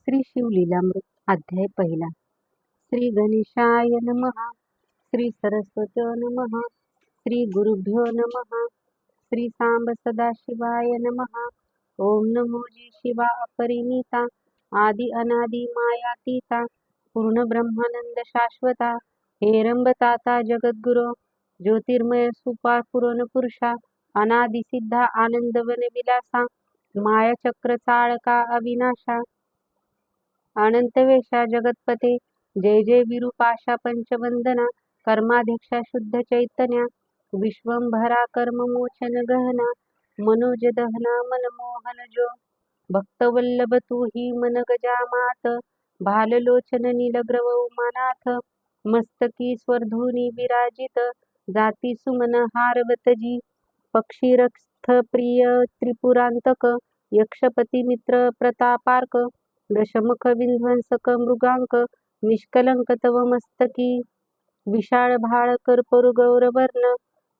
श्री शिवलीलामृत अध्याय पहिला. श्री गणेशाय नमः. श्री सरस्वत नमः. श्री गुरुभ्यो नमः. श्री सांब सदाशिवाय नमः. ओम नमो जी शिवा अपरिमिता. आदि अनादि मायातीता पूर्ण ब्रह्मानंद शाश्वता. हेरंबताता जगद्गुरो. ज्योतिर्मय सुपा पुरण पुरुषा. अनादि सिद्धा आनंदवन विलासा. मायाचक्र चाळका अविनाशा. अनंतवेशा जगतपते. जय जय विरूपाशा पंचवंदना. कर्माध्यक्षा शुद्ध चैतन्या. विश्वंभरा कर्ममोचन गहना. मनोज दहना मनमोहन जो. भक्तवल्लभ तू ही मन गजामात. भाललोचन नीलग्रव उमानाथ. मस्तकी स्वर्धुनी विराजित. जाती सुमन हारवतजी पक्षीरस्थ प्रिय त्रिपुरांतक. यक्षपती मित्र प्रतापार्क. दशमुख विध्वंसक मृगांक निष्कलंक तव मस्तकी विशाळ भाळ कर्पूर गौरवर्ण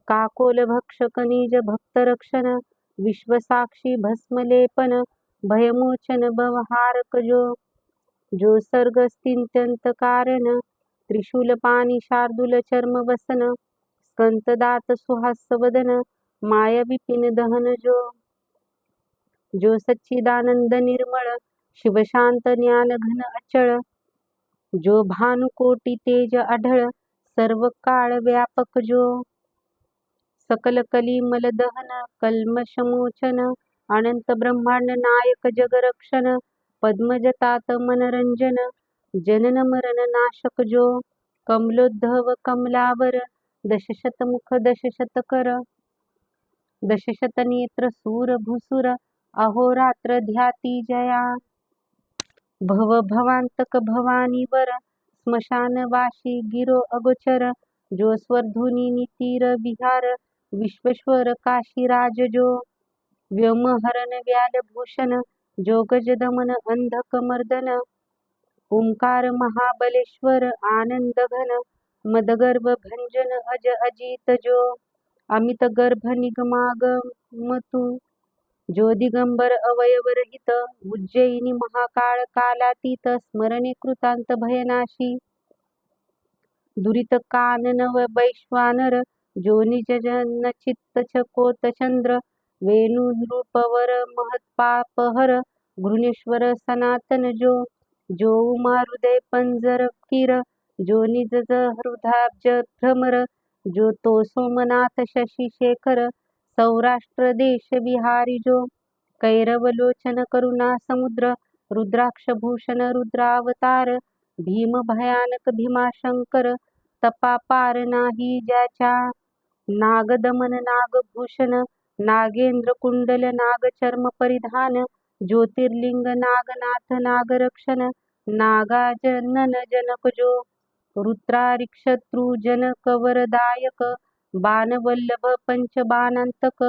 काकोल भक्षक निज भक्तरक्षण विश्वसाक्षी भस्मलेपन भयमोचन बवहारक जो जो सर्गस्तित्यंत कारण त्रिशूल पाणी शार्दूल चर्म वसन स्कंतदात सुहास वदन विपिन दहन जो जो सच्चिदानंद निर्मळ शिवशांत ज्ञान घन अचळ. जो भानुकोटी तेज आढळ सर्व काळ व्यापक जो. सकल कलिमल दहन कल्मषमोचन अनंत ब्रह्मांड नायक जगरक्षण पद्मजतात मनरंजन जनन मरण नाशक जो. कमलोद्धव कमलावर दशशतमुख दशशतकर दशशत नेत्र सूर भूसुर अहोरात्र ध्याती जया. भव भवांतक भवानीवर स्मशानवाशी गिरो अगोचर जो स्वर्धुनी नितीर विहार विश्वेश्वर काशीराज जो व्योमहरण व्यालभूषण जो गजदमन अंधकमर्दन ओंकार महाबलेश्वर आनंद घन मदगर्भ भंजन अज अजित जो अमित गर्भ निगमागम तू जो दिगंबर अवयवरहित उज्जयिनी महाकाळ कालातीत स्मरणे कृतांत भयनाशी. दुरित काननव वैश्वानर जो निज जन चित्त महत्पापहर घृणेश्वर सनातन जो जो उमा पंजर किर जो निज हृदाब्ज भ्रमर जो तो सोमनाथ शशी शेखर सौराष्ट्र देश विहारी जो कैरवलोचन करुणा समुद्र रुद्राक्ष भूषण रुद्रावतार भीम भयानक भीमाशंकर तपा पार नाही ज्याच्या नागदमन नागभूषण नागेंद्र कुंडल नागचर्म परिधान ज्योतिर्लिंग नागनाथ नागरक्षण नागाजनन जनक जो रुद्रारिक्षत्रुजन कवरदायक बाणवल्लभ पंचबाणांतक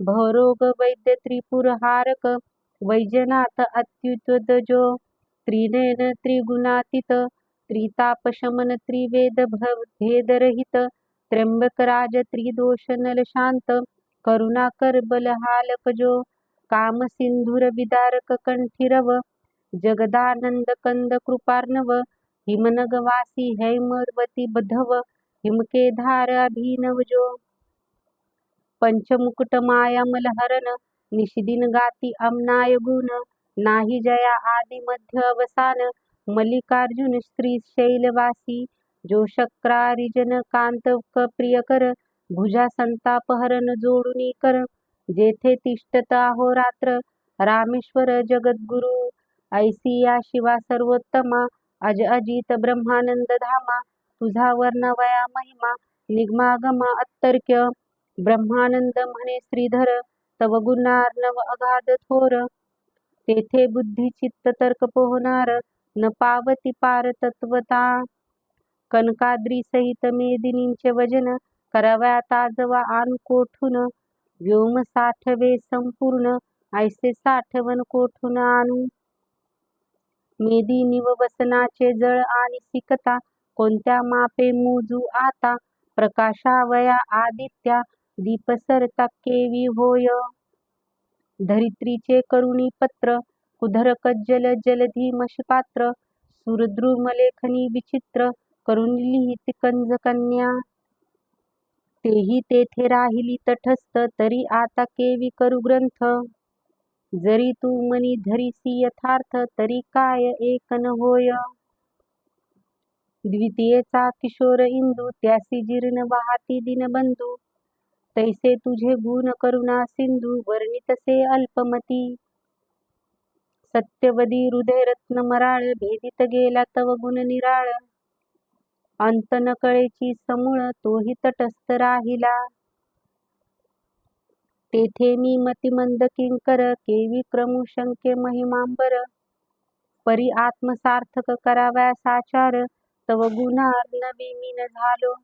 भवरोग वैद्य त्रिपुरहारक वैजनाथ अत्युत्वद जो त्रिनयन त्रिगुणातीत त्रितापशमन त्रिवेद भेदरहित त्र्यंबकराज त्रिदोष नलशांत करुणाकर बलहालक जो कामसिंधुर विदारक कंठीरव जगदानंद कंद कृपार्णव हिमनगवासी हैमवती बधव हिमकेधार अभिनव जो। पंचमुकुट माया मलहरण निशिदिन गाती अमनाय गुण। नाही जया आदि मध्य अवसान मल्लिकार्जुन स्त्री शैलवासी। जो शक्रारिजन कांत प्रियकर भुजा संतापहरण जोडुनी कर। जेथे तिष्ठत रात्र रामेश्वर जगद्गुरु। ऐसिया शिवा सर्वोत्तमा अज अजित ब्रह्मानंद धामा। तुझा वर्णवया महिमा निगमागमा अत्तर्क्य ब्रह्मानंद म्हणे श्रीधर तव गुणार्णव अगाध थोर. तेथे बुद्धी चित्त तर्क पोहणार न पावती पार तत्वता. कनकाद्री सहित मेदिनींचे वजन कराव्या ताजवा आन कोठून. व्योम साठवे संपूर्ण ऐसे साठवण कोठून आणू. मेदिनी व वसनाचे जळ आणि सिकता कोणत्या मापे मोजू आता? प्रकाशावया आदित्या दीपसरता केवी होय? धरित्रीचे करुणी पत्र कुधरक जल जलधी मशपात्र सुरद्रुमलेखनी विचित्र करून लिहित कंजकन्या तेही तेथे राहिली तटस्थ तरी आता केवी करू ग्रंथ? जरी तू मनी धरिसी यथार्थ तरी काय एक न होय? द्वितीयेचा किशोर इंदू त्यासी जीर्ण वाहती दिनबंधू तैसे तुझे गुण करुणा सिंधू वर्णितसे अल्पमती. सत्यवदी हृदय रत्न मराळ भेदित गेला तव गुण निराळ. अंत न कळेची समूळ तोही तटस्थ राहिला. तेथे मी मतिमंद किंकर केवी क्रमू शंके महिमांबर. परी आत्मसार्थक कराव्यास आचार तव गुणार नवी मीन झालो.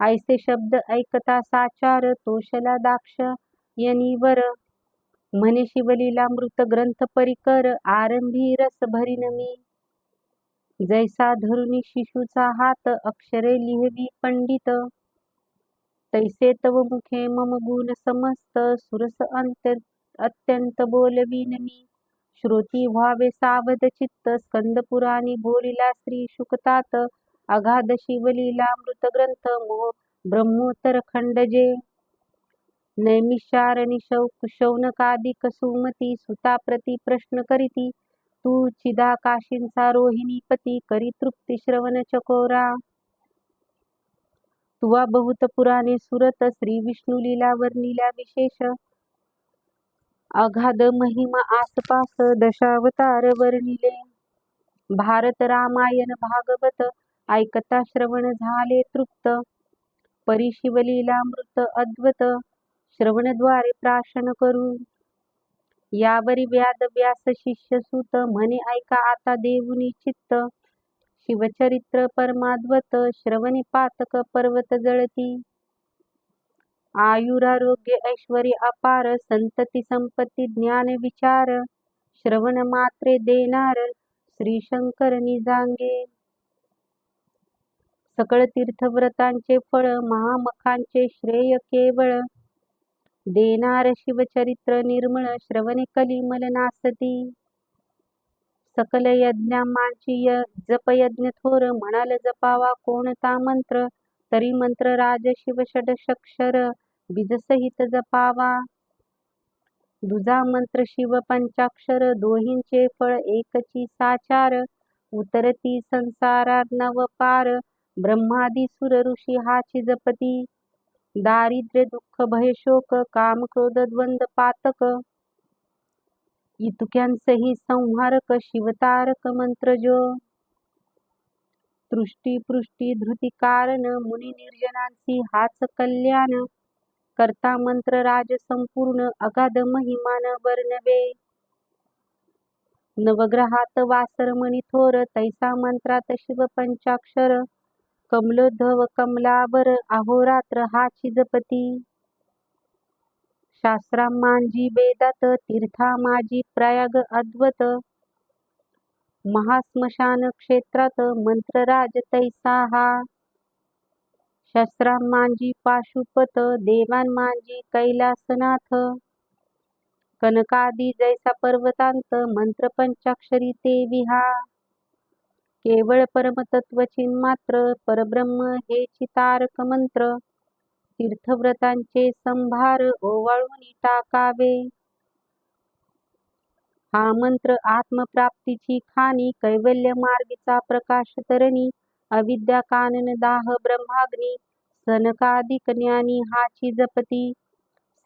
ऐसे शब्द ऐकता साचार तोषला दाक्ष यनीवर म्हणे शिवलीला मृत ग्रंथ परिकर आरंभी रस भरीन मी. जैसा धरुणी शिशूचा हात अक्षरे लिहवी पंडित. तैसे तव मुखे मम गुण समस्त सुरस अत्यंत बोलवीन मी. श्रोती व्हावे सावध चित्त स्कंद पुराणी बोलिला श्री शुकतात. अगाध शिवलीला मृत ग्रंथ ब्रह्मोत्तर खंड जे. नैमिषारणी शौक शौनकादिक सुमती सुता प्रति प्रश्न करीती. तू चिदाकाशींचा रोहिणी पती करी तृप्ती श्रवण चकोरा. तुवा बहुत पुराणे सुरत श्री विष्णू लीला वर्णिल्या विशेष. अगाध महिमा आसपास दशावतार वर्णिले. भारत रामायण भागवत ऐकता श्रवण झाले तृप्त. परिशिवलीलामृत अद्वत श्रवणद्वारे प्राशन करू. यावरी व्याद व्यास शिष्य सुत म्हणे ऐका आता देऊनी चित्त. शिवचरित्र परमाद्वत श्रवणी पातक पर्वत जळती. आयुरारोग्य ऐश्वर्य अपार संतती संपत्ती ज्ञान विचार. श्रवण मात्रे देणार श्री शंकर निजांगे. सकळ तीर्थव्रतांचे फळ महामखांचे श्रेय केवळ. देणार शिवचरित्र निर्मळ श्रवणे कलिमल नासती सकल यज्ञामांची जपयज्ञ थोर म्हणाल जपावा कोणता मंत्र? तरी मंत्र राज शिव षडक्षर बीजसहित जपावा. दुजा मंत्र शिव पंचाक्षर दोहींचे फळ एकची साचार. उतरती संसारार्णव पार ब्रह्मादी सुर ऋषी हाची जपती दारिद्र्य दुःख भय शोक काम क्रोध द्वंद पातक. इतुक्यांसही संहारक शिवतारक मंत्र जो तृष्टी पृष्टी धृती कारण मुनी निर्जनांसी हाच कल्याण. करता मंत्र राज संपूर्ण अगाध महिमान वर्णवे. नवग्रहात वासरमणी थोर तैसा मंत्रात शिव पंचाक्षर कमलोद्धव कमलावर अहोरात्र हा शिजपती शास्त्रा मांजी वेदात तीर्था माझी प्रयाग अद्वत. महास्मशान क्षेत्रात मंत्रराज तैसा हा. शस्त्रा मांजी पाशुपत देवान मांजी कैलासनाथ. कनकादी जैसा पर्वतांत मंत्र पंचाक्षरी ते विहा केवळ परमतत्वचिन्मात्र परब्रह्म हे चितारक मंत्र. तीर्थव्रतांचे संभार ओवाळून टाकावे. हा मंत्र आत्मप्राप्तीची खाणी कैवल्य मार्गीचा प्रकाश तरणी अविद्या कानन दाह ब्रह्माग्नी सनकादिक ज्ञानी हाची जपती.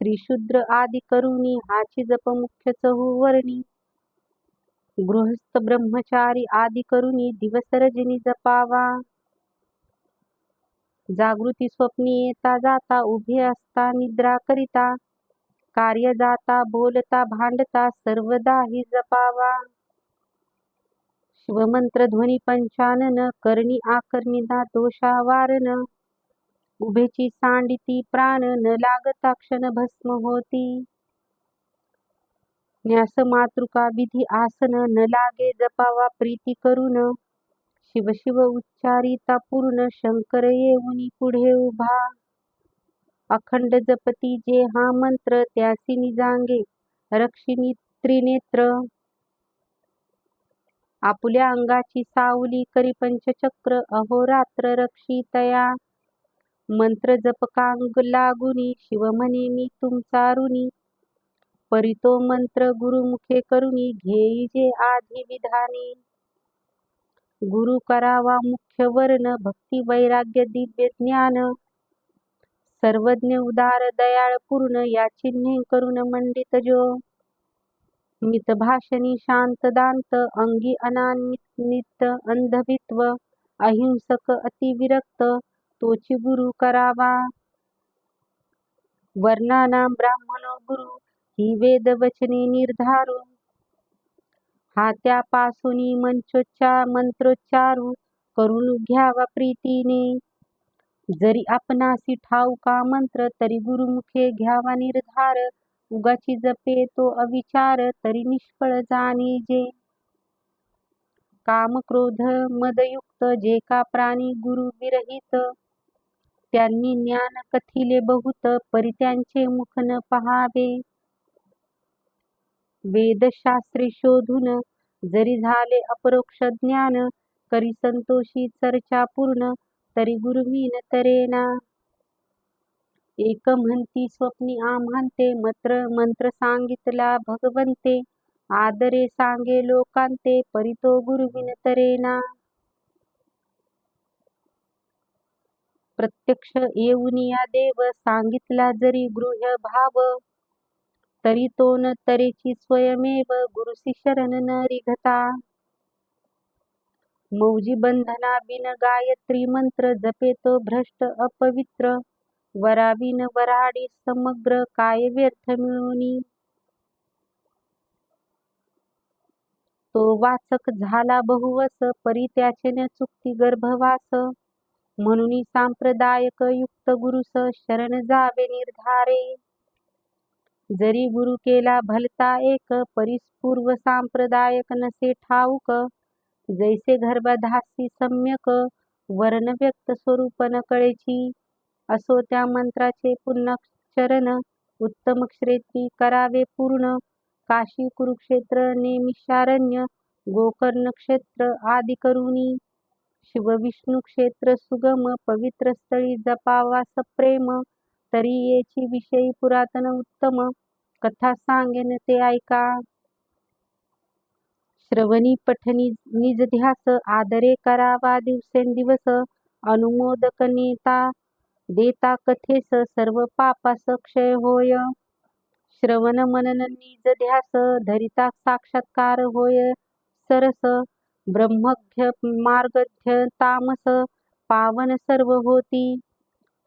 श्रीशूद्र आदी करुणी हाची जप मुख्य चहुवर्णी. गृहस्थ ब्रह्मचारी आदी करुणी दिवस रजनी जपावा. जागृती स्वप्नी येता जाता उभे असता निद्रा करिता. कार्य जाता बोलता भांडता सर्वदाही जपावा. शिवमंत्र ध्वनी पंचानन करणी आकर्णिदा दोषावारण उभेची सांडिती प्राण न लागता क्षण भस्म होती. न्यास मातृका विधी आसन न लागे जपावा प्रीती करून शिव शिव उच्चारिता पूर्ण शंकर येऊनी पुढे उभा. अखंड जपती जे हा मंत्र त्यासी निजांगे रक्षिणी त्रिनेत्र आपुल्या अंगाची सावली करी पंचचक्र अहोरात्र रक्षितया मंत्र जपकांग लागुनी शिव मी तुमचा ऋणी. परितो मंत्र गुरुमुखे करुणी घेई जे आधी विधानी. गुरु करावा मुख्य वर्ण भक्ती वैराग्य दिव्य ज्ञान. सर्वज्ञ उदार दयाळ पूर्ण या चिन्हे करून मंडित जो. मितभाषणी शांत दांत अंगी अनानित अंधवित्व. अहिंसक अतिविरक्त तोची गुरु करावा. वर्णानाम ब्राह्मणो गुरु ही वेद वचने निर्धारू. हा त्यापासून मंचोच्चार मंत्रोच्चारू करून घ्यावा प्रीतीने. जरी आपणासी ठाऊका मंत्र तरी गुरुमुखे घ्यावा निर्धार. उगाची जपे तो अविचार तरी निष्फळ जाणे जे. काम क्रोध मदयुक्त जे का प्राणी गुरु विरहित. त्यांनी ज्ञान कथिले बहुत परी त्यांचे मुख न पहावे. वेदशास्त्रे शोधून जरी झाले अपरोक्ष ज्ञान करी संतोषी चर्चा पूर्ण तरी गुरुमीन तरेना. एक म्हणती स्वप्नी आम्हांते मंत्र मंत्र सांगितला भगवंते आदरे सांगे लोकांते परितो गुरुविन तरेना. प्रत्यक्ष येऊन या देव सांगितला जरी गृह भाव तरी तो न तरेची स्वयमेव गुरुसी शरण न रिघता. मौजी बंधना बिन गायत्री मंत्र जपे तो भ्रष्ट अपवित्र. वराविन वराडी समग्र काय व्यर्थ मिळूनी. तो वाचक झाला बहुवस परी त्याचे न चुकती गर्भवास. म्हणून सांप्रदायक युक्त गुरुस शरण जावे निर्धारे. जरी गुरु केला भलता एक परिस्पूर्व सांप्रदायक नसे ठाऊक. जैसे गर्भधासी सम्यक वर्ण व्यक्त स्वरूप न कळेची असो त्या मंत्राचे पुन्नक्षरण उत्तम क्षेत्री करावे पूर्ण. काशी कुरुक्षेत्र नेमिषारण्य गोकर्ण क्षेत्र आदी करुणी. शिवविष्णू क्षेत्र सुगम पवित्र स्थळी जपावा सप्रेम. तरी येची विषयी पुरातन उत्तम कथा सांगेन ते ऐका. श्रवणी पठणी निजध्यास आदरे करावा दिवसेंदिवस अनुमोदक नेता देता कथेस सर्व पापास क्षय होय. श्रवण मनन निज ध्यास धरिता साक्षात्कार होय. सरस ब्रह्मघ्य मार्गध्य तामस पावन सर्व होती.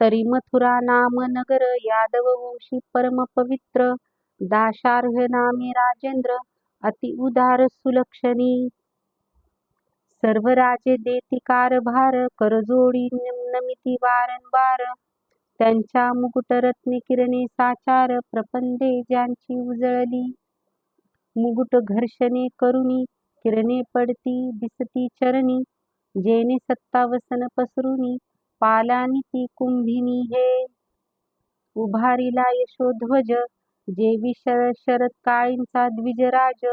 तरी मथुरा नाम नगर यादव वंशी परम पवित्र दाशार्ह नामे राजेंद्र अति उदार सुलक्षणी. सर्व राजे देती कारभार करजोडी नमिती वारंवार. त्यांच्या मुकुटरत्ने किरणे साचार प्रपंदे ज्यांची उजळली. मुकुट घर्षणे करुणी किरणे पडती दिसती चरणी. जेने सत्तावसन पसरुनी पालानिती कुंभिनी हे. उभारीला यशोध्वज जेवी शरद काळींचा द्विजराज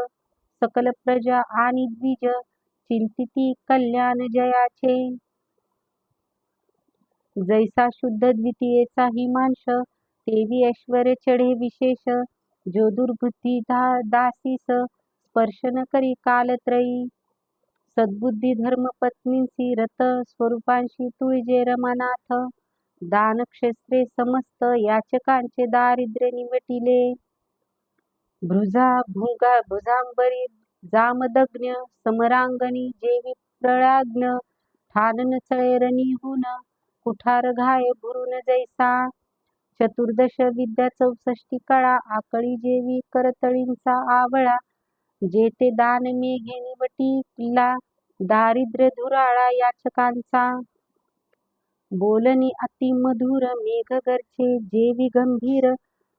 सकल प्रजा आणि द्विज चिंतिती कल्याण जयाचे. जैसा शुद्ध द्वितीयेचा हिमांश तेवी ऐश्वर चढे विशेष जो दुर्बुद्धी दासीस स्पर्शन करी कालत्रयी. सद्बुद्धी धर्मपत्नींसी रत स्वरूपांशी तुळजे रमानाथ. दानक्षेत्रे समस्त याचकांचे दारिद्र्य निवटिले भृजा भुंगा भुजांबरी जामदग्न समरांगणी जेवी प्रळाग्न. ठानन चळे हुन कुठार घाय भुरून जैसा. चतुर्दश विद्या चौसष्टी कळा आकळी जेवी करतळींचा आवळा. जेते दान मेघे किल्ला दारिद्र्य धुराळा याचकांचा. बोलणी अति मधुर मेघ गरचे जेवी गंभीर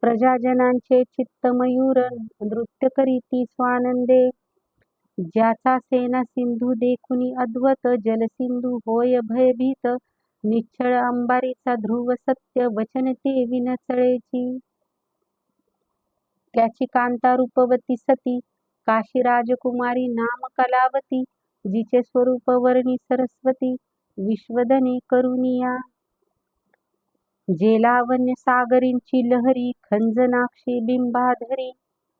प्रजाजनांचे चित्त मयूर नृत्य करीती स्वानंदे. ज्याचा सेना सिंधू देखुनी अद्वत जलसिंधू होय भयभीत निश्चळ अंबारीचा ध्रुव सत्य वचन ते विनचळेची त्याची कांता रूपवती सती काशी राजकुमारी नाम कलावती जिचे स्वरूप वर्णी सरस्वती विश्वदने करुनिया. जे लावण्य सागरींची लहरी खंजनाक्षी बिंबाधरी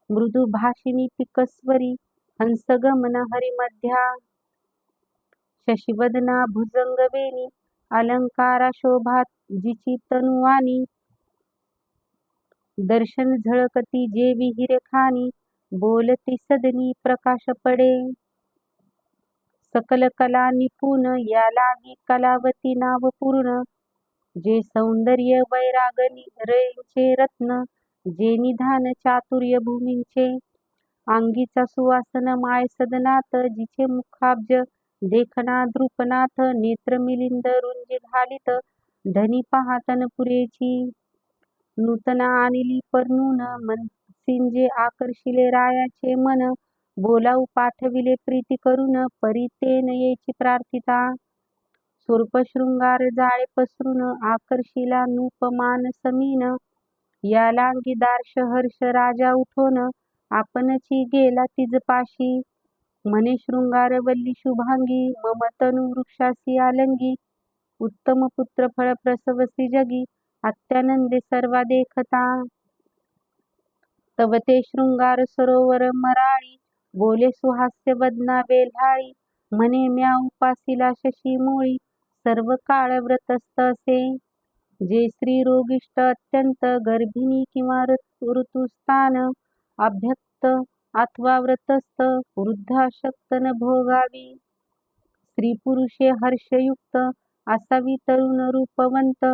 मृदू भाषिणी पिकस्वरी हंसगमन हरिमध्या. शशिवदना भुजंगवेणी अलंकारा शोभात जिची तनुवानी दर्शन झळकती जे विहिरे खानी बोलती सदनी प्रकाश पडे. सकल कला निपुण या लागी कलावती नाव पूर्ण. जे सौंदर्य वैरागनी रेंचे रत्न जे निधान चातुर्य भूमींचे. अंगीचा सुवासन माय सदनात जिचे मुखाब्ज देखना द्रुपनाथ नेत्र मिलिंद रुंजी घालित धनी पाहतन पुरेची. नूतन आणिली परनून मनसिंजे आकर्षिले रायाचे मन. बोलाऊ पाठविले प्रीती करून परी ते नयेची प्रार्थिता. शृंगार जाळे पसरून आकर्षिला नूपमान समीन. या लांगी दार्श हर्ष राजा उठोन आपणची गेला तिजपाशी. म्हणे शृंगारवल्ली शुभांगी ममतनु वृक्षासी आलंगी. उत्तम पुत्र फळ प्रसवसी जगी अत्यानंदे सर्वा देखता. तव ते शृंगार सरोवर मराळी बोले सुहास्य बदना बेल्हाळी म्हणे म्या उपासिला शशी मोळी सर्व काळ व्रतस्थ असे. जे स्त्री रोगिष्ट अत्यंत गर्भिणी किंवा ऋतुस्थान अभ्यक्त अथवा व्रतस्थ वृद्धाशक्त न भोगावी. स्त्री पुरुषे हर्षयुक्त असावी तरुण रूपवंत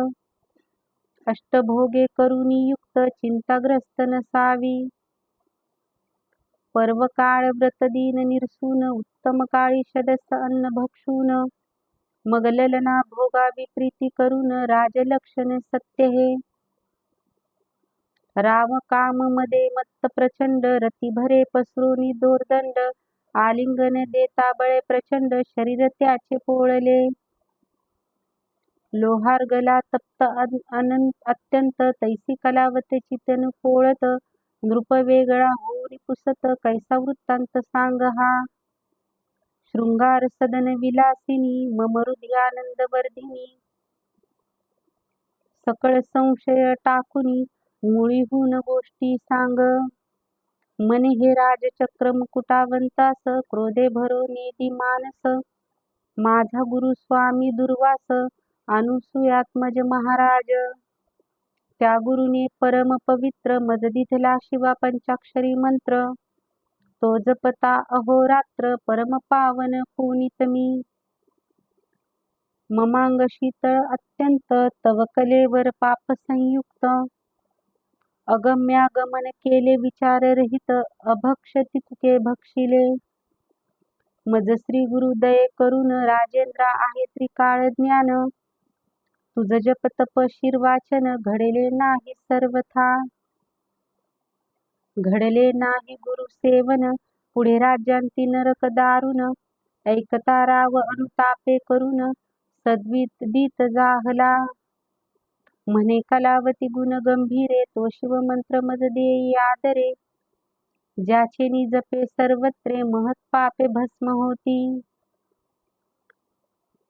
अष्टभोगे करुणी युक्त चिंताग्रस्त नसावी. पर्व काळ व्रतदीन निरसून उत्तम काळी षडस अन्न भक्षून मग ललना भोगा विप्रीती करून राजलक्षण सत्य हे. राम काम मदे मत्त प्रचंड रती भरे पसरोनी दोरदंड आलिंगन देता बळे प्रचंड शरीर त्याचे पोळले. लोहार गला तप्त अनंत अत्यंत तैसी कलावत चितन कोळत नृप वेगळा होरी पुसत कैसा वृत्तांत सांग हा? शृंगार सदन विलासिनी मम हृदयानंद वर्धिनी. सकळ संशय टाकुनी मुळीहून गोष्टी सांग. मन हे राजचक्र मुकुटावंतास क्रोधे भरो नेदी मानस. माझा गुरु स्वामी दुर्वास अनुसूयात्मज महाराज. त्या गुरुने परम पवित्र मज दिथला शिवा पंचाक्षरी मंत्र. तो जपता अहोरात्र परम पावन पुनित मी. ममांग शीतळ अत्यंत तव कलेवर पाप संयुक्त. अगम्यागमन केले विचार रहित अभक्ष तितके भक्षिले. मज श्री गुरु दये करून राजेंद्र आहे त्रिकाळ ज्ञान. तुझ जप तपशीर वाचन घडले नाही सर्वथा. घडले नाही गुरु सेवन पुढे राज्यांती नरक दारुण. ऐकता राव अनुतापे करून सद्वित दीत जाहला. म्हणे कलावती गुण गंभीरे तो शिव मंत्र मज देई आदरे. ज्याचे निजपे सर्वत्रे महत पापे भस्म होती.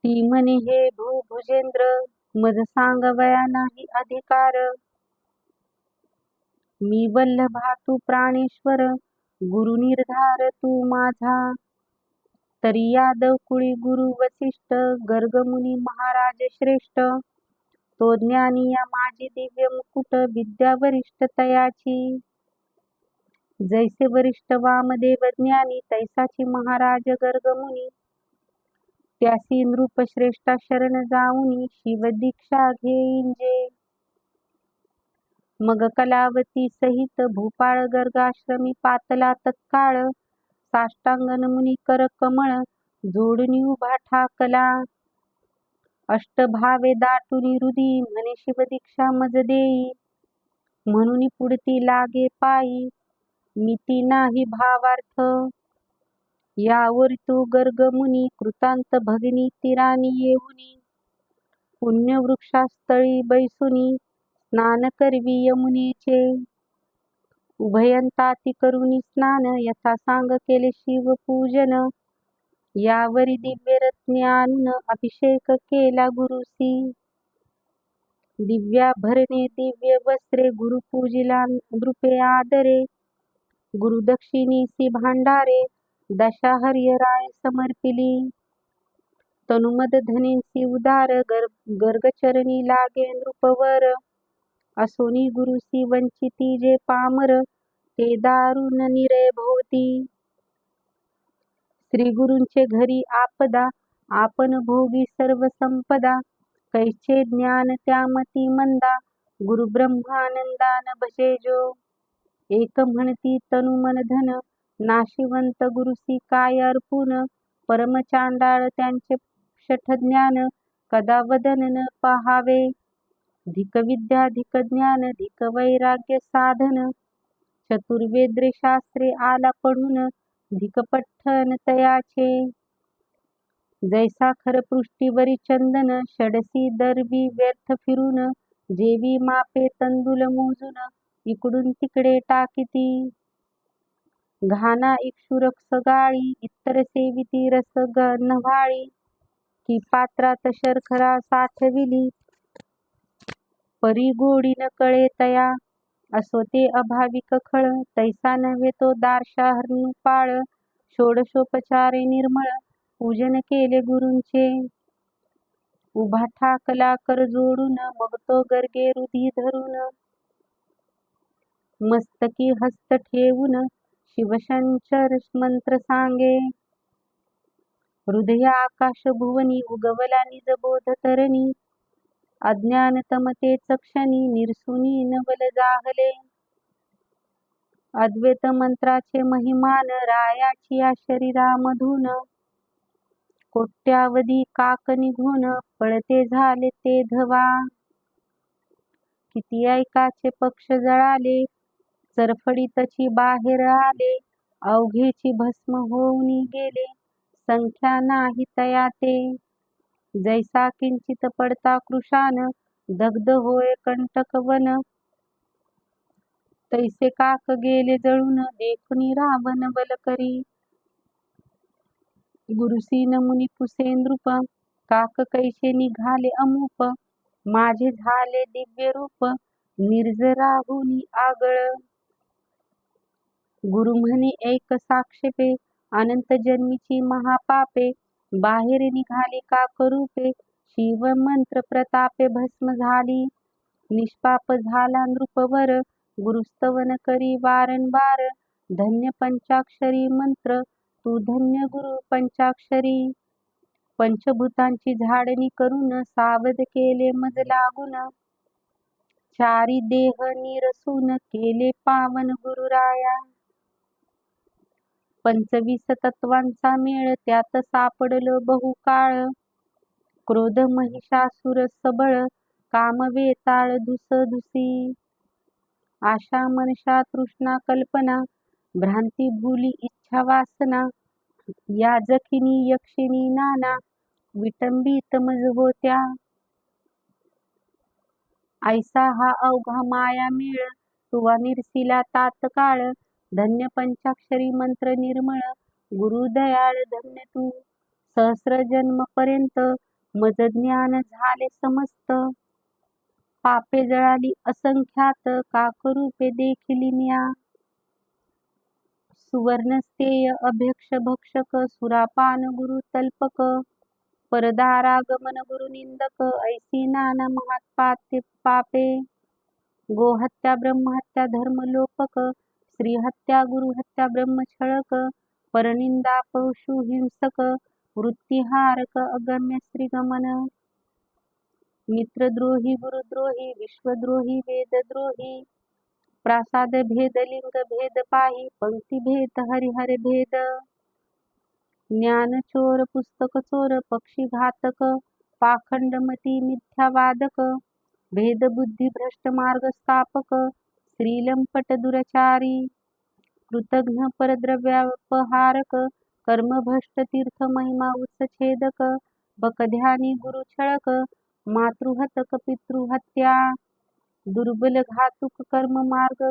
ती म्हणे हे भूभुजेंद्र मज सांगवया नाही अधिकार. मी वल्लभा तू प्राणेश्वर गुरु निर्धार तू माझा. तरी यादव कुळी गुरु वसिष्ठ गर्गमुनी महाराज श्रेष्ठ. तो ज्ञानी या माझी दिव्य मुकुट विद्या वरिष्ठ तयाची. जैसे वरिष्ठ वामदेव ज्ञानी तैसाची महाराज गर्गमुनी त्यासी नृपश्रेष्ठा शरण जाऊनी शिव दीक्षा घेईंजे मग कलावती सहित भूपाळ गर्गाश्रमी पातला तत्काळ साष्टांगन मुनी कर कमळ जोडणी उभा ठाकला. अष्टभावे दाटुनी हृदी म्हणे शिवदीक्षा मज देई. म्हणून पुढती लागे पायी मिती नाही भावार्थ. यावर तो गर्गमुनी कृतांत भगिनी तिरानी येऊनी. पुण्यवृक्षास्थळी बैसुनी स्नान करवी यमुनेचे. उभयंताती करुणी स्नान यथा सांग केले शिवपूजन यावरी दिव्य रत्ने अभिषेक केला गुरुसी. दिव्या भरणे दिव्य वस्त्रे गुरुपूजिला नृपे आदरे. गुरुदक्षिणीसी भांडारे दशा हरिहराय समर्पिली. तनुमद धनेसी उदार गर गर्गचरणी लागे नृपवर. असोनी गुरुसी वंचिती जे पामर ते दारुण निरे भोवती. श्री गुरूंचे घरी आपदा आपण भोगी सर्व संपदा. कैचे ज्ञान त्यामती मंदा गुरु ब्रह्मानंदान भजे जो. एक म्हणती तनु मन धन नाशिवंत गुरुसी काय अर्पुन परमचांडाळ त्यांचे षठज्ञान कदा वदन न पहावे. धिक विद्या धिक ज्ञान धिक वैराग्य साधन चतुर्वेद्रे शास्त्रे आला पढून धिक पठ्ठन तयाचे. जैसा खर पृष्टीवरी चंदन षडसी दरबी व्यर्थ फिरून जेवी मापे तंदुल मोजून इकडून तिकडे टाकिती घाना इक्षुरक्ष गाळी इतर सेविती रसग नव्हाळी की पात्रात शर्खरा साठविली परी गोडी न कळे तया. असो ते अभाविक खळ. तैसा नव्हे तो दारशा हरनुपाळ षोडशोपचारे निर्मळ. पूजन केले गुरूंचे. उभा ठाकला कर जोडून. मग तो गर्गे हृदी धरून. मस्तकी हस्त ठेवून. शिवशंकर मंत्र सांगे. हृदय आकाश भुवनी उगवला निज बोध तरणी. अज्ञान तमते चक्षणी निरसुनी नवल जाहले. अद्वैत मंत्राचे महिमान रायाची या शरीरामधून कोट्यावधी काक निघून पळते झाले ते धवा. किती ऐकाचे पक्ष जळाले चरफडीतची बाहेर आले. अवघेची भस्म होऊन गेले. संख्या नाही तया ते जैसा किंचित पडता कृशान दग्ध होय कंटक वन. तैसे काक गेले जळून देखुनी रावण बल करी गुरुसीन मुनी पुसे नृप काक कैसे निघाले अमूप? माझे झाले दिव्य रूप निर्जराहुनी आगळ. गुरु म्हणे एक साक्षेपे अनंत जन्मीची महापापे बाहेर निघाली का करूपे? शिव मंत्र प्रतापे भस्म झाली. निष्पाप झाला नृपवर गुरुस्तवन करी वारंवार. धन्य पंचाक्षरी मंत्र तू धन्य गुरु पंचाक्षरी. पंचभूतांची झाडणी करून सावध केले मज लागून. चारी देह निरसून केले पावन गुरुराया. पंचवीस तत्वांचा मेळ त्यात सापडलं बहुकाळ. क्रोध महिषासुर सबळ काम वेताळ दुस दुसी आशा मनशा तृष्णा कल्पना भ्रांती भूली इच्छा वासना. या जखिनी यक्षिणी नाना विटंबित मज होत्या. ऐसा हा अवघा माया मेळ तुवा निरसिला तात्काळ. धन्य पंचाक्षरी मंत्र निर्मळ गुरुदयाळ धन्य तू. सहस्र जन्मपर्यंत मज ज्ञान झाले समस्त. पापे जळाली असंख्यात का करूपे म्या सुवर्णस्तेय अभ्यक्ष भक्षक सुरापान गुरु तल्पक. परदारागमन गुरु निंदक ऐसी नान महात्पाते पापे. गोहत्या ब्रह्महत्या धर्मलोपक स्त्रीहत्या गुरुहत्या ब्रह्मछळक परनिंदा पशु हिंसक वृत्तिहारक अगम्य श्रीगमन मित्रद्रोही, गुरुद्रोही, विश्वद्रोही, वेदद्रोही, प्रासाद भेद, लिंग भेद पाही, पंक्ति भेद, हरिहर भेद। ज्ञान चोर, पुस्तक चोर, पक्षी घातक, पाखंड पाखंडमती मिथ्यावादक, भेद बुद्धी भ्रष्ट मार्ग स्थापक श्रीलंपट दुराचारी कृतघ्न परद्रव्यापहारक कर्मभ्रष्ट तीर्थ महिमा बकध्यानी गुरुछळक मातृहतक पितृहत्या दुर्बल घातुक कर्म मार्ग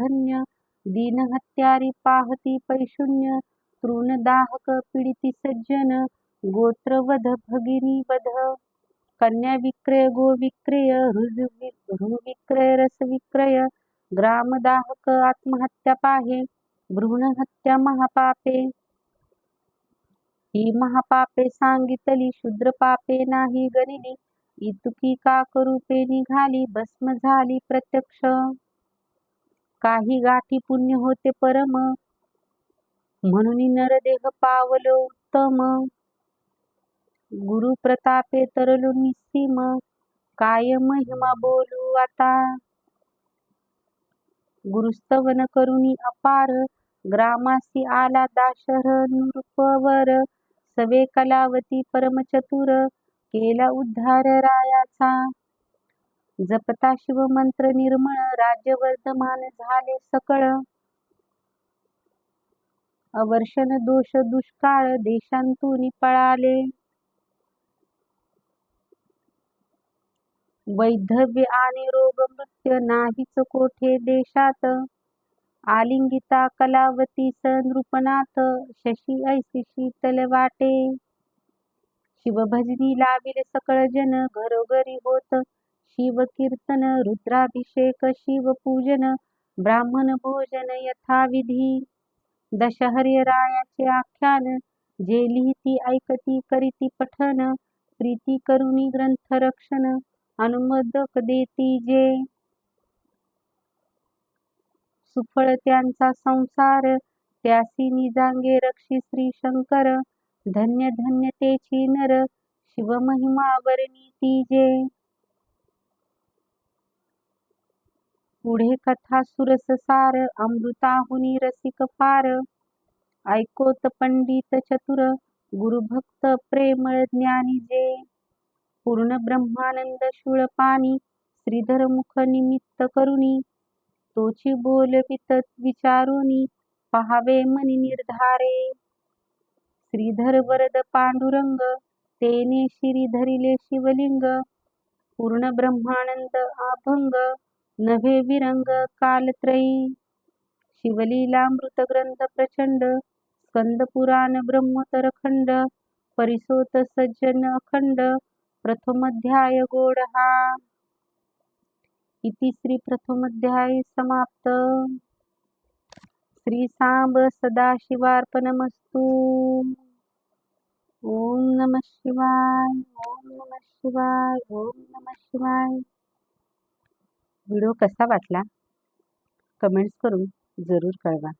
घन्य दीनहत्यारी पाहती पैशून्य तृणदाहक पीडिती सज्जन गोत्रवध भगिनी वध कन्या विक्रय गोविक्रय हृविक्रय रसविक्रय ग्रामदाहक आत्महत्या पाहे भ्रूणहत्या महापापे. ही महापापे सांगितली शूद्र पापे नाही गणिली. इतुकी का करूपे निघाली भस्म झाली प्रत्यक्ष. काही गाठी पुण्य होते परम म्हणून नरदेह पावलो उत्तम. गुरु प्रतापे तरलो निस्सीम काय महिमा बोलू आता? गुरुस्तवन करुणी अपार. ग्रामासी आला दाशर नृपवर. सवे कलावती परमचतुर. केला उद्धार रायाचा. जपता शिवमंत्र निर्मळ. राज्यवर्धमान झाले सकळ. अवर्षण दोष दुष्काळ. देशांतून पळाले. वैधव्य आणि रोग मृत्य नाहीच कोठे देशात? आलिंगिता कलावती सनृपनाथ शशी ऐसी शीतल वाटे. शिवभजनी लाविले सकळ जन घरोघरी होत शिवकीर्तन रुद्राभिषेक शिवपूजन ब्राह्मण भोजन यथाविधी. दशहर्यरायाचे आख्यान जे लिहिती ऐकती करीती पठन प्रीती करुणी ग्रंथ रक्षण. अनुमोदक देती जे सुफळ त्यांचा संसार त्यासी निजांगे रक्षी श्री शंकर धन्य धन्य तेची नर शिवमहिमा वर्णिती जे. पुढे कथा सुरससार अमृताहुनी रसिक फार ऐकोत पंडित चतुर गुरुभक्त प्रेमळ ज्ञानी जे. पूर्ण ब्रह्मानंद शूळपाणी श्रीधर मुख निमित्त करुणी. तोची बोलवित विचारुनी पहावे मनी निर्धारे. श्रीधर वरद पांडुरंग तेने श्रीधरिले शिवलिंग. पूर्ण ब्रह्मानंद अभंग नभे विरंग कालत्रयी. शिवलीलामृत ग्रंथ प्रचंड स्कंद पुराण ब्रह्मोत्तर खंड परिसोत सज्जन अखंड. प्रथमोध्याय गोड हा इति श्री प्रथमोध्याय समाप्त। श्री सांब सदाशिवार्पणमस्तु। ओम नम शिवाय ओम नम शिवाय ओम नम शिवाय। व्हिडिओ कसा वाटला? कमेंट्स करून जरूर कळवा.